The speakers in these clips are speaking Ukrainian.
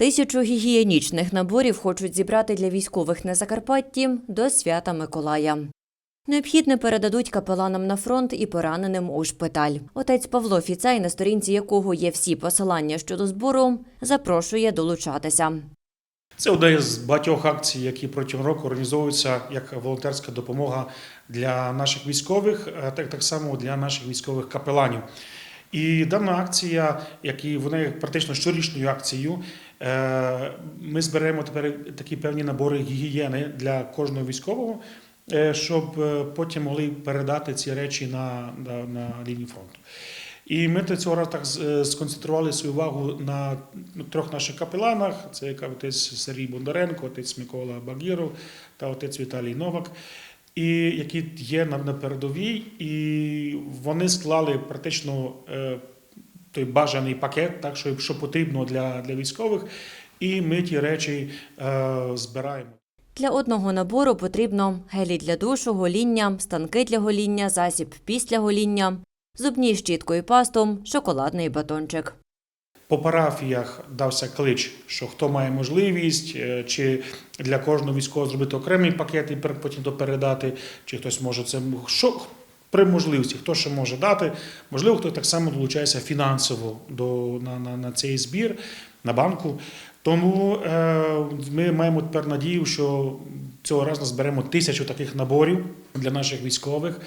Тисячу гігієнічних наборів хочуть зібрати для військових на Закарпатті до свята Миколая. Необхідне передадуть капеланам на фронт і пораненим у шпиталь. Отець Павло Фіцай, на сторінці якого є всі посилання щодо збору, запрошує долучатися. Це одна з багатьох акцій, які протягом року організовуються як волонтерська допомога для наших військових, так, так само для наших військових капеланів. І дана акція, як і вона є практично щорічною акцією, е, ми зберемо тепер такі певні набори гігієни для кожного військового, е, щоб е, потім могли передати ці речі на, на, на лінію фронту. І ми до цього разу так сконцентрували свою увагу на трьох наших капеланах: це отець Сергій Бондаренко, отець Микола Багіров та отець Віталій Новак, і які є на, передовій, і вони склали практично е, той бажаний пакет, так що, що потрібно для, для військових, і ми ті речі е, збираємо. Для одного набору потрібно гелі для душу, гоління, станки для гоління, засіб після гоління, зубні щітку і пасту, шоколадний батончик. По парафіях дався клич, що хто має можливість, е, чи для кожного військового зробити окремий пакет і потім то передати, чи хтось може це що при можливості, хто що може дати. Можливо, хто так само долучається фінансово до на, на, на цей збір на банку. Тому е, ми маємо тепер надію, що цього разу зберемо тисячу таких наборів для наших військових.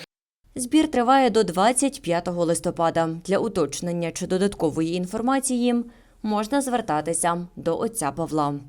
Збір триває до 25 листопада. Для уточнення чи додаткової інформації можна звертатися до отця Павла.